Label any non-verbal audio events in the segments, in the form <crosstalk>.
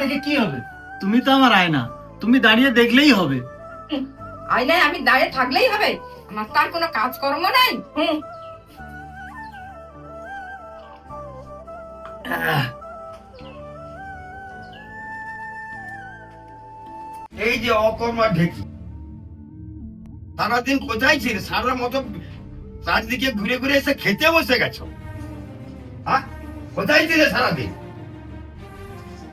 দেখে কি হবে? তুমি তো আমার আয়না তুমি দাঁড়িয়ে দেখলেই হবে। আয়নায় আমি দাঁড়িয়ে থাকলেই হবে। আমার তার কোনো কাজকর্ম নাই। হুম। এই যে অকর্মা ঢেকি সারাদিন কোথায় ছিল? সারা মতো চারদিকে ঘুরে ঘুরে এসে খেতে বসে গেছো। হ্যাঁ কোথায় ছিলে সারাদিন?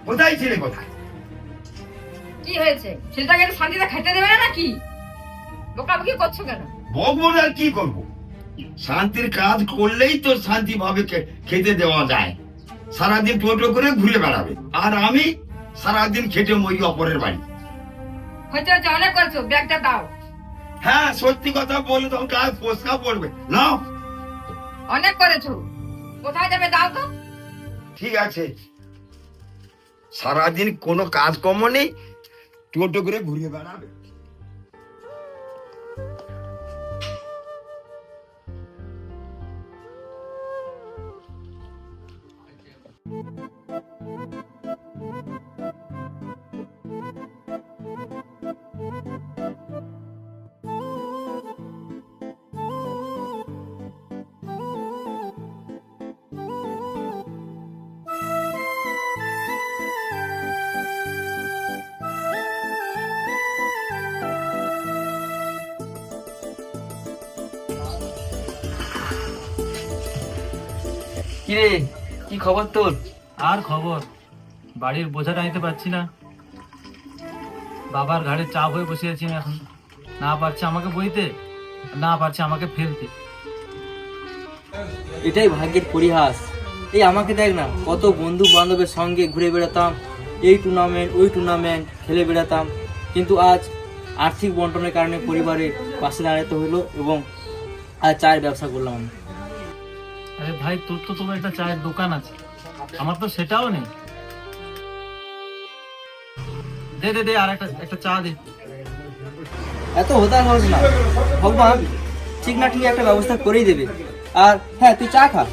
কোথায় ছিলে কোথায়? কি হয়েছে? ছেলেটাকে একটু শান্তিতে খেতে দেবে না নাকি? বোকাবুকি করছ কেন? বকবো আর কি করব? শান্তির কাজ করলেই তো শান্তি ভাবে খেতে দেওয়া যায়। সারাদিন টোটো করে ঘুরে বেড়াবে। আর আমি সারাদিন খেটে মই অপরের বাড়ি। হয়েছে অনেক করছ ব্যাগটা দাও। হ্যাঁ সত্যি কথা বলে তখন কাজ পোষকা পড়বে। নাও। অনেক করেছ। কোথায় যাবে দাও তো। ঠিক আছে। সারাদিন কোনো কাজকর্ম নেই। টোটো করে ঘুরিয়ে বেড়াবে। কিরে কি খবর তোর? আর খবর? বাড়ির বোঝাটা নিতে পারছি না। বাবার ঘাড়ে চাপ হয়ে বসে আছি এখন। না পারছে আমাকে বইতে না পারছে আমাকে ফেলতে। এটাই ভাগ্যের পরিহাস। এই আমাকে দেখ না কত বন্ধু বান্ধবের সঙ্গে ঘুরে বেড়াতাম। এই টুর্নামেন্ট ওই টুর্নামেন্ট খেলে বেড়াতাম। কিন্তু আজ আর্থিক বন্টনের কারণে পরিবারের পাশে দাঁড়াতে হলো এবং আজ চায়ের ব্যবসা করলাম আমি। আরে ভাই তোর তো তোমার একটা চায়ের দোকান আছে। আমার তো সেটাও নেই। দে দে দে আর একটা একটা চা দে। এত হতাশ হস না। ভগবান ঠিক না ঠিক একটা ব্যবস্থা করেই দেবে। আর হ্যাঁ তুই চা খা।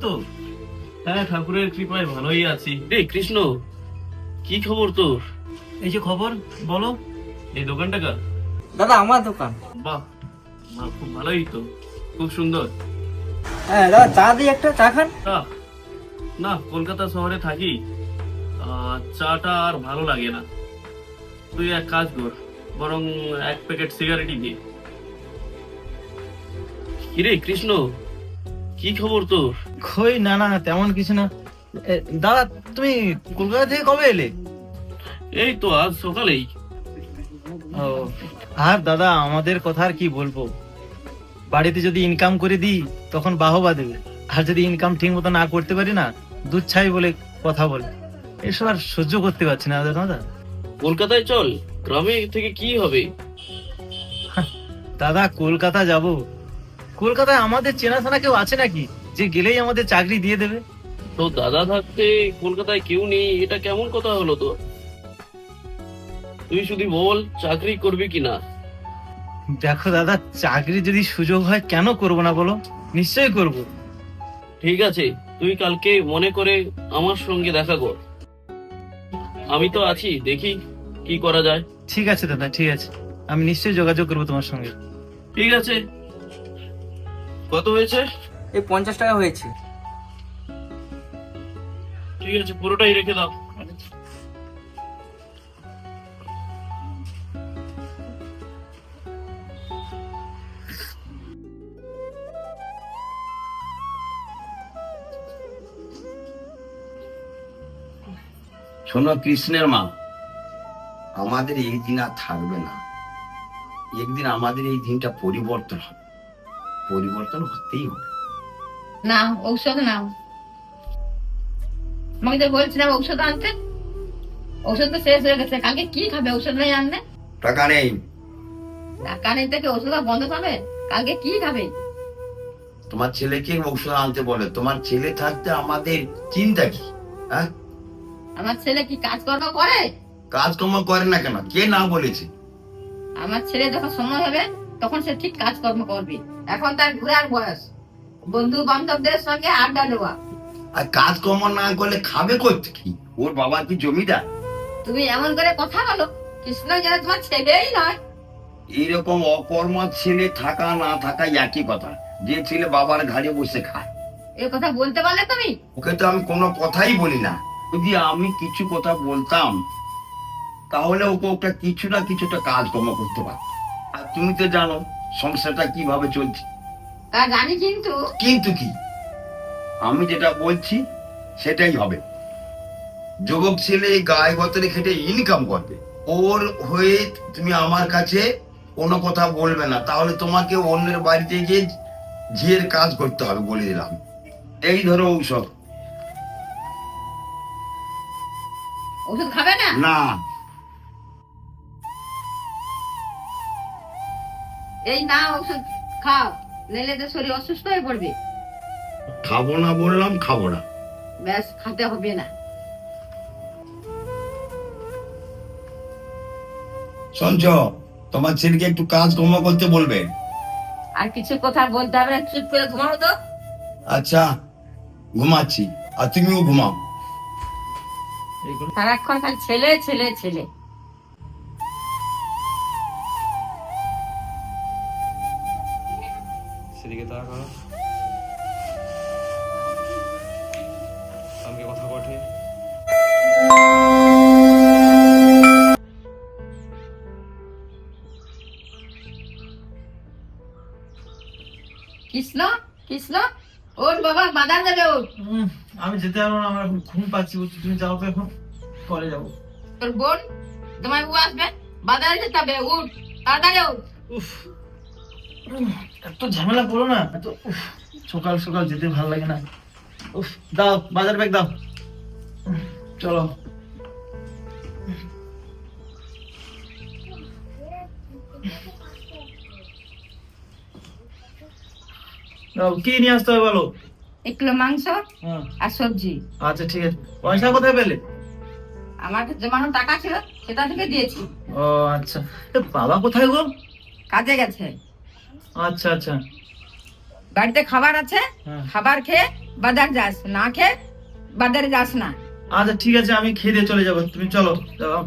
তো হ্যাঁ ঠাকুরের কৃপায় ভালোই আছি। এই কৃষ্ণ কি খবর তোর? এই যে খবর বলো। এই দোকানটা কার? দাদা আমার দোকান। বাহ বাহ, খুব ভালোই তো খুব সুন্দর। হ্যাঁ দাদা চা দিই একটা চা খান। না না কলকাতা শহরে থাকি। আহ, চাটা আর ভালো লাগে না। তুই এক কাজ কর বরং এক প্যাকেট সিগারেটই দে। কিরে কৃষ্ণ কি খবর তোর? কই না না তেমন কিছু না। এ, দাদা তুমি কলকাতা থেকে কবে এলে? এই তো আজ সকালেই। ও আর দাদা আমাদের কথা আর কি বলব? বাড়িতে যদি ইনকাম করে দিই তখন বাহবা দেবে। আর যদি ইনকাম ঠিক মতো না করতে পারি না দুধ ছাই বলে কথা বলে। এসব আর সহ্য করতে পারছি না দাদা। কলকাতায় চল গ্রামে থেকে কি হবে? দাদা কলকাতা যাব। কলকাতায় আমাদের চেনাশোনা কেউ আছে নাকি? যে গেলেই আমাদের চাকরি দিয়ে দেবে? তো দাদা থাকতে কলকাতায় কেউ নেই এটা কেমন কথা হলো তো তুই শুধু বল চাকরি করবি কিনা? দেখো দাদা চাকরি যদি সুযোগ হয় কেন করব না বলো? নিশ্চয়ই করব। ঠিক আছে তুই কালকে মনে করে আমার সঙ্গে দেখা কর। আমি তো আছি দেখি কি করা যায়। ঠিক আছে দাদা ঠিক আছে। আমি নিশ্চয়ই যোগাযোগ করব তোমার সঙ্গে। ঠিক আছে। কত হয়েছে? এই পঞ্চাশ টাকা হয়েছে। ঠিক আছে পুরোটাই রেখে দাও। শোনো কৃষ্ণের মা। আমাদের এই দিন আর থাকবে না। একদিন আমাদের এই দিনটা পরিবর্তন হবে। পরিবর্তন হতেই হবে। নাও ঔষধ নাও। আমাকে তো বলছিলাম ঔষধ আনতে। ঔষধ তো শেষ হয়ে গেছে। কালকে কি খাবে? ঔষধ নেই আনলে? টাকা নেই। টাকা নেই থেকে ওষুধ বন্ধ পাবে? কালকে কি খাবে? তোমার ছেলেকে ঔষধ আনতে বলে। তোমার ছেলে থাকতে আমাদের চিন্তা কি? হ্যাঁ? আমার ছেলে কি কাজকর্ম করে? কাজকর্ম করে না কেন? কে না বলেছে? আমার ছেলে যখন সময় হবে তখন সে ঠিক কাজকর্ম করবে। এখন তার ঘোরার বয়স। বন্ধু বান্ধবদের সঙ্গে আড্ডা দেওয়া। আর কাজকর্ম না করলে খাবে করতে কি ওর বাবা কি জমিদার? তুমি এমন করে কথা বলো কৃষ্ণ যেন তোমার ছেলেই নয়। এইরকম অকর্ম ছেলে থাকা না থাকা একই কথা। যে ছেলে বাবার ঘাড়ে বসে খায়। এ কথা বলতে পারলে তুমি? ওকে তো আমি কোনো কথাই বলি না। যদি আমি কিছু কথা বলতাম তাহলে ওকে ওটা কিছু না কিছুটা কাজকর্ম করতে পারত আর তুমি তো জানো সংসারটা কীভাবে চলছে। তা জানি কিন্তু। কিন্তু কি? আমি যেটা বলছি সেটাই হবে। যুবক ছেলে গায়ে গতরে খেটে ইনকাম করবে। ওর হয়ে তুমি আমার কাছে কোনো কথা বলবে না। তাহলে তোমাকে অন্যের বাড়িতে গিয়ে ঝিয়ের কাজ করতে হবে বলে দিলাম। এই ধরো ঔষধ। ওষুধ খাবে না? না। এই না ওষুধ খাও। নিলে তো শরীর অসুস্থ হয়ে পড়বে। খাব না বললাম খাব না। ব্যাস খেতে হবে না। সঞ্চ তোমার ছেলেকে একটু কাজ কর্ম করতে বলবে। আর কিছু কথা বলতে হবে না চুপ করে ঘুমাও তো। আচ্ছা ঘুমাচ্ছি। আর তুমিও ঘুমাও। সারাক্ষণ খালি ছেলে ছেলে ছেলে। সেদিকে তারা করো সঙ্গে কথা বটে। কৃষ্ণ কৃষ্ণ ওর বাবা বাদাম দেবে ওর। আমি যেতে পারব না আমার এখন ঘুম পাচ্ছি বলছি তুমি যাও তো এখন পরে যাব। তোর বোন তোমার বউ আসবে বাজারে যেতে হবে উঠ তাড়াতাড়ি উঠ। উফ। এত ঝামেলা করো না এত উফ, সকাল সকাল যেতে ভালো লাগে না। উফ দাও বাজার ব্যাগ দাও। চলো। কি নিয়ে আসতে হবে বলো? এক কিলো মাংস হ্যাঁ। আর সবজি। আচ্ছা ঠিক আছে। পয়সা কোথায় পেলে? আমার জমানো টাকা ছিল সেটা থেকে দিয়েছি। ও আচ্ছা। বাবা কোথায় গো? কাজে গেছে। আচ্ছা আচ্ছা। বাড়িতে খাবার আছে? হ্যাঁ। খাবার খেয়ে বাজার যাস না খেয়ে বাজারে যাস না। আচ্ছা ঠিক আছে আমি খেয়ে দিয়ে চলে যাব। তুমি চলো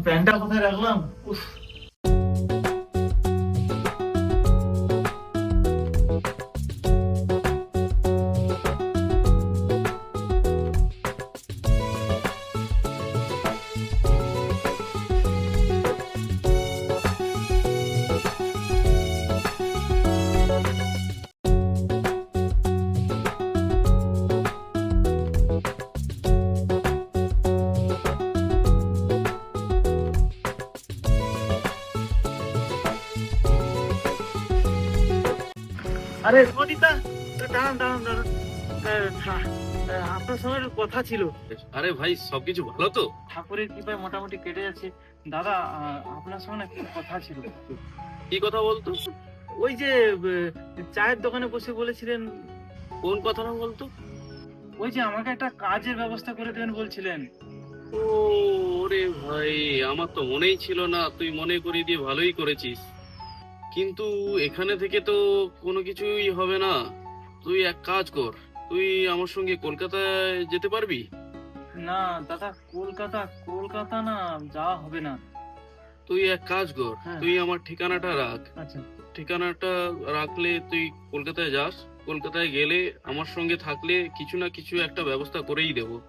প্যান্টটা কোথায় রাখলাম? উফ। আরে সদিতা দাঁড়ান দাঁড়ান দাঁড়ান। আপনার সঙ্গে কথা ছিল। আরে ভাই সবকিছু ভালো তো? ঠাকুরের কৃপায় মোটামুটি কেটে যাচ্ছে। দাদা আপনার সঙ্গে একটু কথা ছিল। কি কথা বলতো? ওই যে চায়ের দোকানে বসে বলেছিলেন। কোন কথাটা বলতো? ওই যে আমাকে একটা কাজের ব্যবস্থা করে দেবেন বলছিলেন। ও ওরে ভাই আমার তো মনেই ছিল না। তুই মনে করিয়ে দিয়ে ভালোই করেছিস। কিন্তু এখানে থেকে তো কোনো কিছুই হবে না। তুই এক কাজ কর তুই আমার সঙ্গে কলকাতায় যেতে পারবি? না দাদা কলকাতা কলকাতা না যাওয়া হবে না। তুই এক কাজ কর হ্যাঁ। তুই আমার ঠিকানাটা রাখ। আচ্ছা। ঠিকানাটা রাখলে তুই কলকাতায় যাস কলকাতায় গেলে আমার সঙ্গে থাকলে কিছু না কিছু একটা ব্যবস্থা করেই দেবো।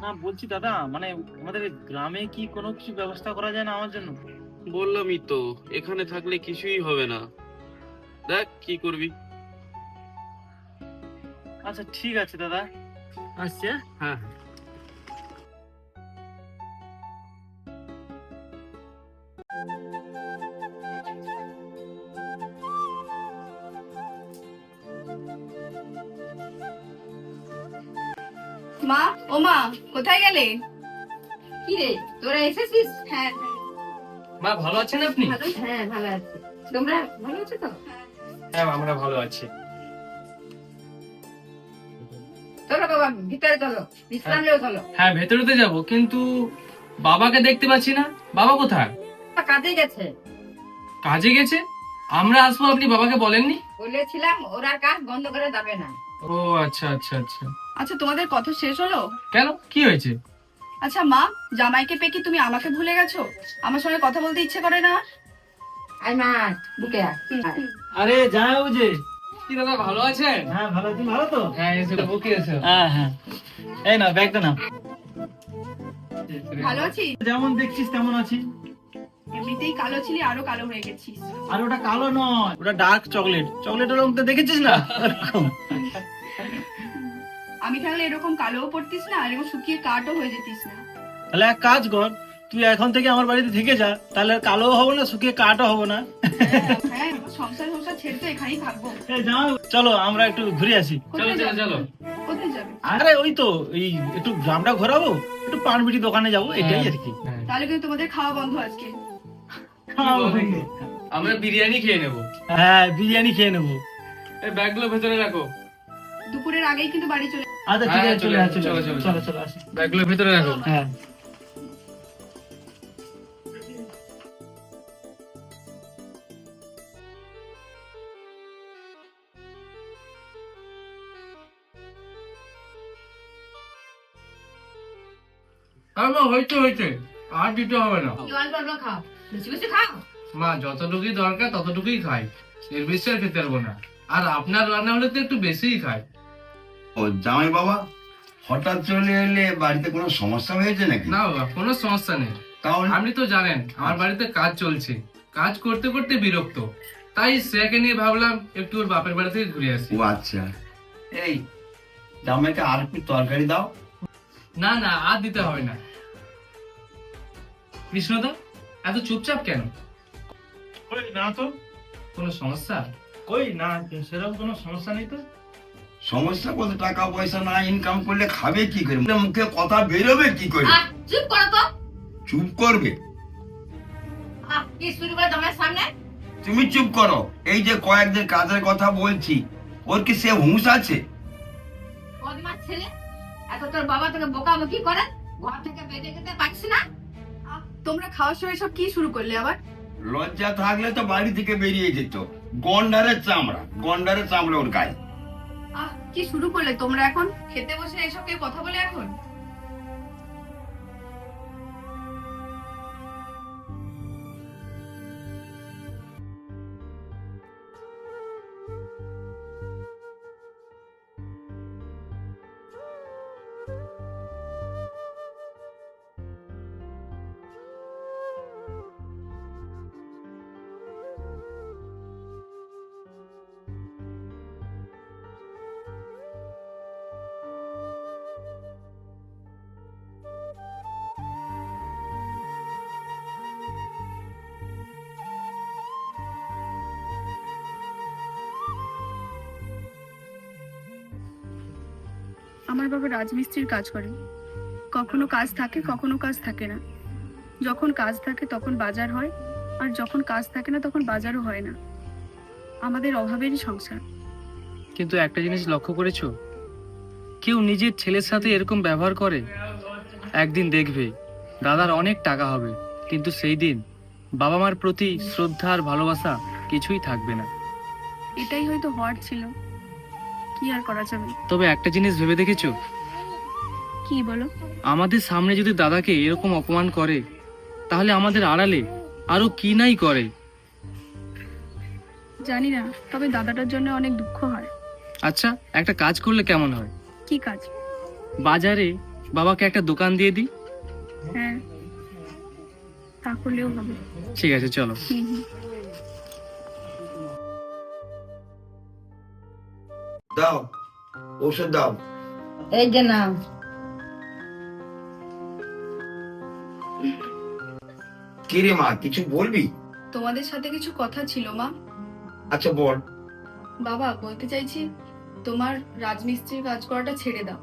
না বলছি দাদা মানে আমাদের গ্রামে কি কোনো কিছু ব্যবস্থা করা যায় না আমার জন্য? বললামই তো এখানে থাকলে কিছুই হবে না। দেখ কি করবি? আচ্ছা ঠিক আছে দাদা। আসছে হ্যাঁ? হ্যাঁ, হ্যাঁ? মা ও মা কোথায় গেলে? কি রে তোরা এসেছিস? হ্যাঁ।, হ্যাঁ। মা ভালো আছেন আপনি? ভালো হ্যাঁ ভালো আছি। তোমরা ভালো আছো তো? হ্যাঁ আমরা ভালো আছি। চলো বাবা ভিতরে চলো বিশ্রাম নেও চলো। হ্যাঁ ভেতরেতে যাব কিন্তু বাবাকে দেখতে পাচ্ছি না। বাবা কোথায়? কাজে গেছে। কাজে গেছে? আমরা আসব আপনি বাবাকে বলেননি? বলেছিলাম ওরা কাজ বন্ধ করে যাবে না। ও আচ্ছা আচ্ছা আচ্ছা। আচ্ছা তোমাদের কথা শেষ হলো? কেন? কি হয়েছে? আচ্ছা মা জামাইকে পেয়ে কি তুমি আমাকে ভুলে গেছো? আমার সঙ্গে কথা বলতে ইচ্ছে করে না। আই মা বুকে। আরে যাও যে। কি দাদা ভালো আছেন? হ্যাঁ ভালো তুমি ভালো তো? হ্যাঁ এসে বুকে এসো। হ্যাঁ হ্যাঁ। এই না ব্যাগটা ভালো আছি? যেমন দেখছিস তেমন আছি। এমনিতেই কালো ছিলি আরও কালো হয়ে গেছিস। আর ওটা কালো নয়। ওটা ডার্ক চকলেট। চকলেটের রংটা দেখেছিস না। <laughs> আমি তাহলে এরকম কালোও পড়তিস না আর এরকম শুকিয়ে কাটও হয়ে যেতিস না। তাহলে এক কাজ কর তুই এখন থেকে আমার বাড়িতে থেকে যা তাহলে কালো হব না শুকিয়ে কাটও হব না। হ্যাঁ সংসার সংসার ছেড়ে তো এখানেই থাকব। চলো আমরা একটু ঘুরে আসি। চলো চলো চলো। কোথায় যাবে? আরে ওই তো এই একটু গ্রামটা ঘোরাবো একটু পানবিটি দোকানে যাব এটাই আর কি। হ্যাঁ। তাহলে কিন্তু তোমাদের খাওয়া বন্ধ আজকে। আমরা বিরিয়ানি খেয়ে নেব। হ্যাঁ বিরিয়ানি খেয়ে নেব। এই ব্যাগগুলো ভেতরে রাখো। দুপুরের আগেই কিন্তু বাড়ি চলে আচ্ছা ঠিক হ্যাঁ, আছে চলে চলে আসো, আসো চলো, চলো চলো, চলো চলো ব্যাগগুলো ভেতরে রাখো। হ্যাঁ। হয়েছে হয়েছে। আর দিতে হবে না। কি অল্প অল্প খাও। বেশি বেশি খাও? মা যতটুকুই দরকার ততটুকুই খাই। এর বেশি আর খেতে পারব না। আর আপনার রান্না হলে তো একটু বেশিই খাই ও জামাই বাবা হঠাৎ চলে এলে বাড়িতে কোনো সমস্যা হয়েছে নাকি? না বাবা কোনো সমস্যা নেই। তাহলে? আপনি তো জানেন আমার বাড়িতে কাজ চলছে। কাজ করতে করতে বিরক্ত। তাই শ্রেয়াকে নিয়ে ভাবলাম একটু ওর বাপের বাড়ি থেকে ঘুরে আসি। ও আচ্ছা। এই জামাইকে আর একটু তরকারি দাও। না না আর দিতে হবে না। কৃষ্ণদা এত চুপচাপ কেন? কই না তো। কোনো সমস্যা? কই না সেরকম কোনো সমস্যা নেই তো। সমস্যা বলতে টাকা পয়সা না ইনকাম করলে খাবে কি করে? মুখে কথা বেরোবে কি করে? চুপ করো তো। চুপ করবে? তুমি চুপ করো। এই যে কয়েকদিন কাজের কথা বলছি ওর কি সে হুঁশ আছে? ছেলে এত তোর বাবা তোকে করে? ঘর থেকে বেরিয়ে যেতে পারছি না? তোমরা খাওয়ার সময় সব কি শুরু করলে আবার? লজ্জা থাকলে তো বাড়ি থেকে বেরিয়ে যেত। গন্ডারের চামড়া গন্ডারের চামড়া ওর গায়ে। আহ কি শুরু করলে তোমরা এখন? খেতে বসে এসব কেউ কথা বলে এখন? বাবা রাজমিস্ত্রির কাজ করে। কখনো কাজ থাকে কখনো কাজ থাকে না। যখন কাজ থাকে তখন বাজার হয় আর যখন কাজ থাকে না তখন বাজারও হয় না। আমাদের অভাবেরই সংসার। কিন্তু একটা জিনিস লক্ষ্য করেছ? কেউ নিজের ছেলের সাথে এরকম ব্যবহার করে? একদিন দেখবে দাদার অনেক টাকা হবে কিন্তু সেই দিন বাবা মার প্রতি শ্রদ্ধা আর ভালোবাসা কিছুই থাকবে না। এটাই হয়তো হওয়ার ছিল। কি আর করা যাবে? তবে একটা জিনিস ভেবে দেখেছ? কি বলো? আমাদের সামনে যদি দাদাকে এরকম অপমান করে তাহলে আমাদের আড়ালে আরও কি নাই করে? জানি না তবে দাদাটার জন্য অনেক দুঃখ হয়। আচ্ছা একটা কাজ করলে কেমন হয়? কি কাজ? বাজারে বাবাকে একটা দোকান দিয়ে দিই। হ্যাঁ তা করলেও হবে। ঠিক আছে চলো। হুম হুম। দাও ওষুধ দাও। এই যে নাও। কিরে মা? কিছু বলবি? তোমাদের সাথে কিছু কথা ছিল মা। আচ্ছা বল। বাবা বলতে চাইছি তোমার রাজমিস্ত্রির কাজ করাটা ছেড়ে দাও।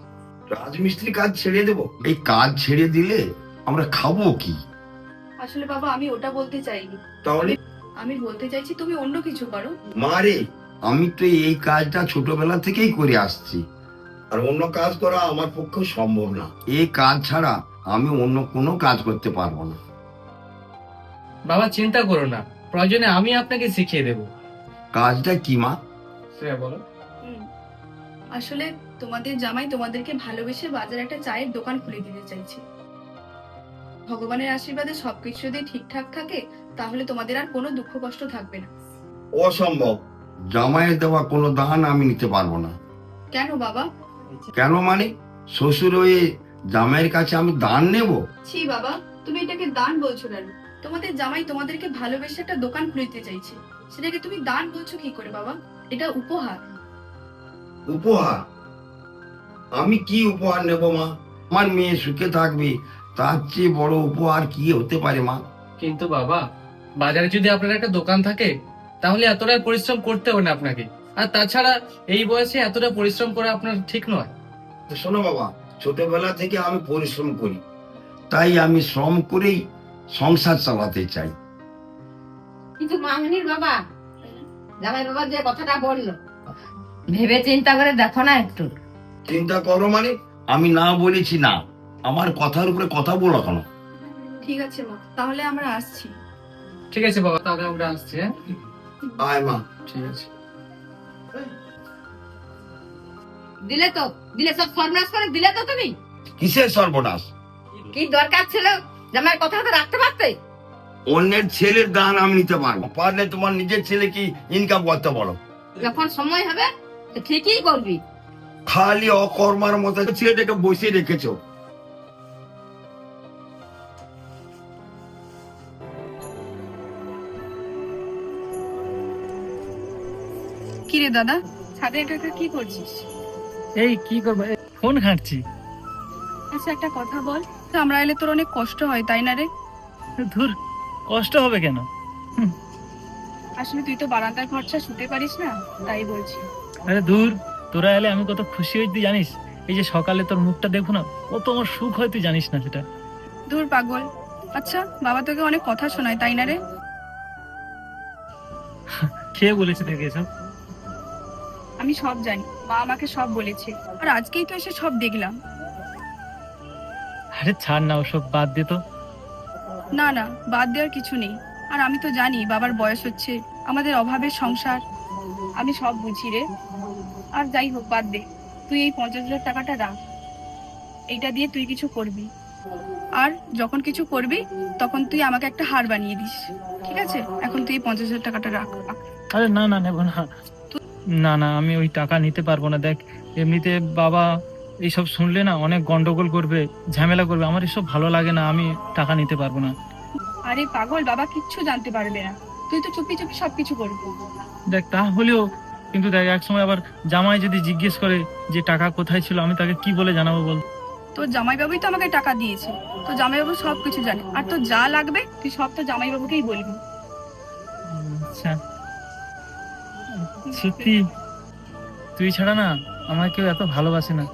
রাজমিস্ত্রি কাজ ছেড়ে দেব? এই কাজ ছেড়ে দিলে আমরা খাব কি? আসলে বাবা আমি ওটা বলতে চাইনি। তাহলে? আমি বলতে চাইছি তুমি অন্য কিছু করো। মারে আমি তো এই কাজটা ছোটবেলা থেকেই করে আসছি। আর অন্য কাজ করা আমার পক্ষে সম্ভব না। এই কাজ ছাড়া আমি অন্য কোনো কাজ করতে পারব না। বাবা চিন্তা করো না। প্রয়োজনে আমি আপনাকে শিখিয়ে দেবো। কাজটা কি মা? শ্রেয়া বলো। আসলে তোমাদের জামাই তোমাদেরকে ভালোবেসে বাজারে একটা চায়ের দোকান খুলে দিতে চাইছে। ভগবানের আশীর্বাদে সবকিছু যদি ঠিকঠাক থাকে তাহলে তোমাদের আর কোনো দুঃখ কষ্ট থাকবে না। অসম্ভব। জামাইয়ের দেওয়া কোনো দান আমি নিতে পারব না। কেন বাবা? কেন মানে? শ্বশুর হয়ে জামাইয়ের কাছে আমি দান নেব? ছি বাবা তুমি এটাকে দান বলছো কেন? তোমাদের জামাই তোমাদেরকে ভালোবেসে একটা দোকান খুলে দিতে চাইছে। সেটাকে তুমি দান বলছো কি করে বাবা? এটা উপহার। উপহার? আমি কি উপহার নেব মা? আমার মেয়ে সুখে থাকবে তার চেয়ে বড় উপহার কি হতে পারে মা? কিন্তু বাবা বাজারে যদি আপনার একটা দোকান থাকে তাহলে এতটা পরিশ্রম করতে হবে না আপনাকে। আর তাছাড়া এই বয়সে এতটা পরিশ্রম করা আপনার ঠিক নয়। তো শোনো বাবা ছোটবেলা থেকে আমি পরিশ্রম করি। তাই আমি শ্রম করেই সংসার চালাতে চাই। কিন্তু মামনির বাবা জামাই বাবা যে কথাটা বলল ভেবে চিন্তা করে দেখো না একটু। চিন্তা করো মানে আমি না বলেছি না আমার কথার উপরে কথা বলো কেন? ঠিক আছে মা তাহলে আমরা আসছি। ঠিক আছে বাবা তাহলে আমরা আসছি হ্যাঁ? আয় মা। ঠিক আছে। দিলে তো দিলে সব ফরমাস করে দিলে তো তুমি। কিসের সর্বনাশ? কি দরকার ছিল? কথা তো রাখতে পারতে? অন্যের ছেলের দান আমি নিতে পারব। পারলে তোমার নিজের ছেলে কি ইনকাম করতে বলো। যখন সময় হবে ঠিকই করবি। খালি অকর্মার মতো ছেলেটাকে বসে রেখেছো। কি রে দাদা ছাদে একা একা কি করছিস? এই কি করব? ফোন ঘাঁটছি। আচ্ছা একটা কথা বল। আমরা এলে তোর অনেক কষ্ট হয় তাই না রে? ধুর কষ্ট হবে কেন? আসলে তুই তো বারান্দার খরচা শুতে পারিস না তাই বলছি। আরে দূর তোরা এলে আমি কত খুশি হই তুই জানিস? এই যে সকালে তোর মুখটা দেখব না কত আমার সুখ হয় তুই জানিস না সেটা। দূর পাগল। আচ্ছা বাবা তোকে অনেক কথা শোনায় তাই না রে? খেয়ে বলেছে তোকে এসব? আমি সব জানি মা আমাকে সব বলেছে। আর আজকেই তো এসে সব দেখলাম। আরে ছাড় না ওসব বাদ দে তো। না না বাদ দেওয়ার কিছু নেই। আর আমি তো জানি বাবার বয়স হচ্ছে আমাদের অভাবের সংসার। আমি সব বুঝি রে। আর যাই হোক বাদ দে। তুই এই পঞ্চাশ হাজার টাকাটা রাখ। এইটা দিয়ে তুই কিছু করবি। আর যখন কিছু করবি তখন তুই আমাকে একটা হার বানিয়ে দিস। ঠিক আছে? এখন তুই এই পঞ্চাশ হাজার টাকাটা রাখ। আরে না না নেব না। না না আমি ওই টাকা নিতে পারব না। দেখ এমনিতে বাবা এইসব শুনলে না অনেক গন্ডগোল করবে ঝামেলা করবে। আমার এসব ভালো লাগে না আমি টাকা নিতে পারব না। আরে পাগল বাবা কিচ্ছু জানতে পারবে না। তুই তো চুপি চুপি সবকিছু করবি। দেখ তা হলেও কিন্তু দেখ এক সময় আবার জামাই যদি জিজ্ঞেস করে যে টাকা কোথায় ছিল আমি তাকে কি বলে জানাব বল। তোর জামাইবাবুই তো আমাকে টাকা দিয়েছে। তো জামাইবাবু সব কিছু জানে। আর তোর যা লাগবে তুই সব তো জামাইবাবুকেই বলবি। আচ্ছা। সত্যি তুই ছাড়া না আমাকে কেউ এত ভালোবাসে না।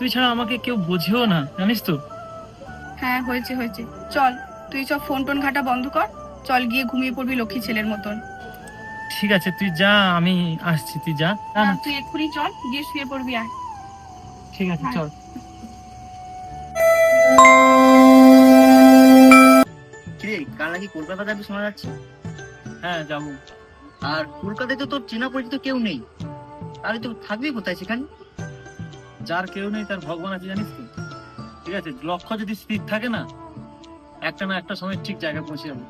তুই ছাড়া আমাকে কেউ বোঝেও না জানিস তো? হ্যাঁ হয়েছে হয়েছে। চল তুই সব ফোন টোন ঘাটা বন্ধ কর চল গিয়ে ঘুমিয়ে পড়বি লক্ষ্মী ছেলের মতন। ঠিক আছে তুই যা আমি আসছি তুই যা না হ্যাঁ, তুই এক্ষুনি চল গিয়ে শুয়ে পড়বি আর ঠিক আছে চল। কিরে কাল নাকি কলকাতা যাবি শোনা যাচ্ছে? হ্যাঁ যাব। আর কলকাতায় তো তোর চেনা পরিচিত কেউ নেই। তাহলে তুই থাকবি কোথায় সেখানে? যার কেউ নেই তার ভগবান আছে জানিস তো ঠিক আছে লক্ষ্য যদি স্থির থাকে না একটা না একটা সময় ঠিক জায়গায় পৌঁছে যাব।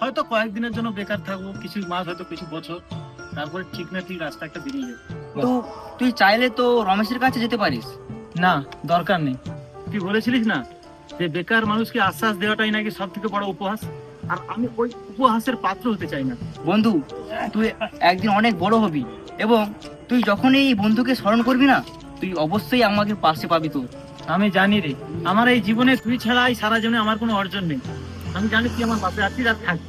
হয়তো কয়েকদিনের জন্য বেকার থাকব কিছু মাস হয়তো কিছু বছর তারপরে ঠিক না ঠিক রাস্তা একটা বেরিয়ে যাবে। তো তুই চাইলে তো রমেশের কাছে যেতে পারিস। না দরকার নেই। তুই বলেছিলিস না যে বেকার মানুষকে আশ্বাস দেওয়াটাই নাকি সব থেকে বড় উপহাস? আর আমি ওই উপহাসের পাত্র হতে চাই না। বন্ধু তুই একদিন অনেক বড় হবি এবং তুই যখন এই বন্ধুকে স্মরণ করবি না তুই অবশ্যই আমাকে পাশে পাবি তোর আমি জানি রে। আমার এই জীবনে তুই ছাড়া এই সারা জীবনে আমার কোনো অর্জন নেই। আমি জানি তুই আমার পাশে আছিস আর থাকবি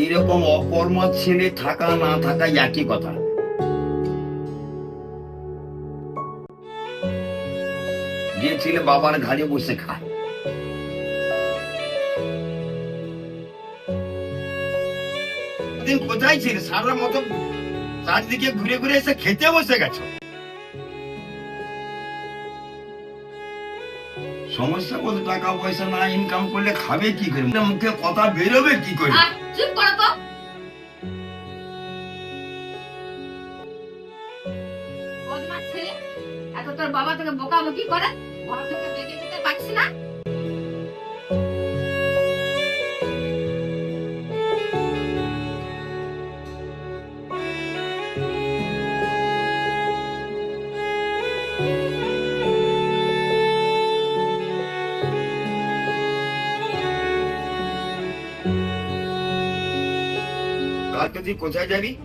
এইরকম অকর্ম ছেলে থাকা না থাকা একই কথা। যে ছেলে বাবার ঘাড়ে বসে খায়। দিন কোথায় ছিল? সারা মতো চারদিকে ঘুরে ঘুরে এসে খেতে বসে গেছো। সমস্যা কত টাকা পয়সা না ইনকাম করলে খাবে কি করে? মুখে কথা বেরোবে কি করে? চুপ করো তো। বাবা তোকে বোকাবকি করে? ঘর থেকে বেরিয়ে যেতে পারছি না। তুই কোথায় যাবি?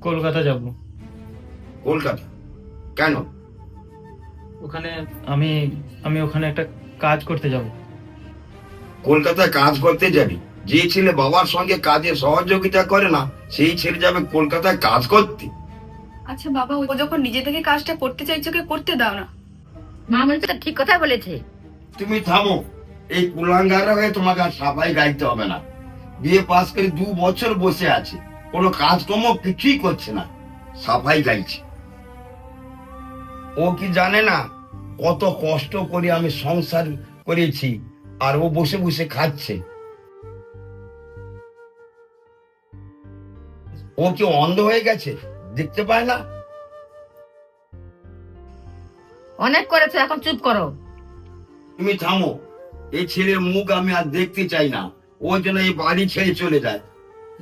কলকাতা যাব। কলকাতা? কেন? ওখানে আমি আমি ওখানে একটা কাজ করতে যাব। কলকাতায় কাজ করতে যাবি? যে ছেলে বাবার সঙ্গে কাজে সহযোগিতা করে না সেই ছেলে যাবে কলকাতায় কাজ করতে। আচ্ছা বাবা ও যখন নিজে থেকে কাজটা করতে চাইছে ওকে করতে দাও না। মামনি তো ঠিক কথা বলেছে। তুমি থামো। এই কুলাঙ্গার হয়ে তোমাকে আর সাফাই গাইতে হবে না। বিয়ে পাস করে দু বছর বসে আছে। কোনো কাজকর্ম কিছুই করছে না। সাফাই গাইছে ও কি জানে না কত কষ্ট করে আমি সংসার করেছি আর ও বসে বসে খাচ্ছে। ও কি অন্ধ হয়ে গেছে? দেখতে পায় না। অনেক করেছে এখন চুপ করো। তুমি থামো। এই ছেলের মুখ আমি আর দেখতে চাই না। ও যেন এই বাড়ি ছেড়ে চলে যায়।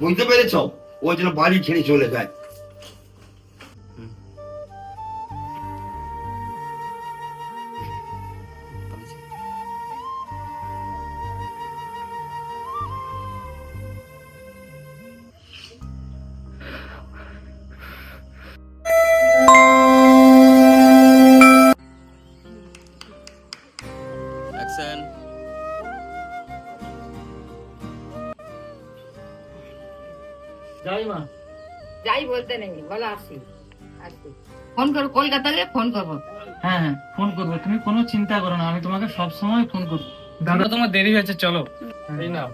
বুঝতে পেরেছ? ও যেন বাড়ি ছেড়ে চলে যায়। বলতে নেই বলো আসি আসি। ফোন করো কলকাতা গিয়ে ফোন করব হ্যাঁ হ্যাঁ ফোন করব তুমি কোনো চিন্তা করো না আমি তোমাকে সব সময় ফোন করব। দাদা তোমার দেরি হয়েছে চলো। এই নাও।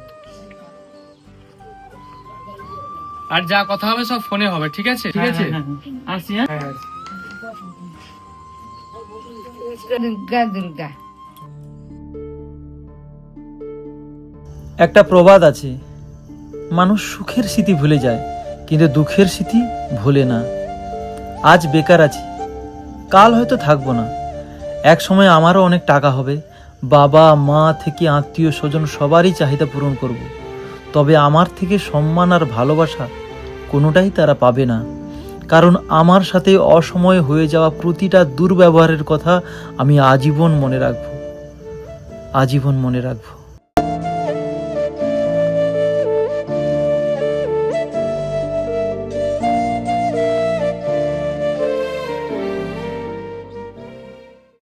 আর যা কথা হবে সব ফোনে হবে ঠিক আছে? ঠিক হ্যাঁ, আছে হ্যাঁ, হ্যাঁ। আসছি হ্যাঁ। দুর্গা দুর্গা। একটা প্রবাদ আছে মানুষ সুখের স্মৃতি ভুলে যায়। কিন্তু দুঃখের স্মৃতি ভুলে না। আজ বেকার আছি। কাল হয়তো থাকব না। এক সময় আমারও অনেক টাকা হবে। বাবা, মা থেকে আত্মীয় স্বজন সবারই চাহিদা পূরণ করব। তবে আমার থেকে সম্মান আর ভালোবাসা কোনোটাই তারা পাবে না। কারণ আমার সাথে অসময়ে হয়ে যাওয়া প্রতিটা দুর্ব্যবহারের কথা আমি আজীবন মনে রাখব। আজীবন মনে রাখব।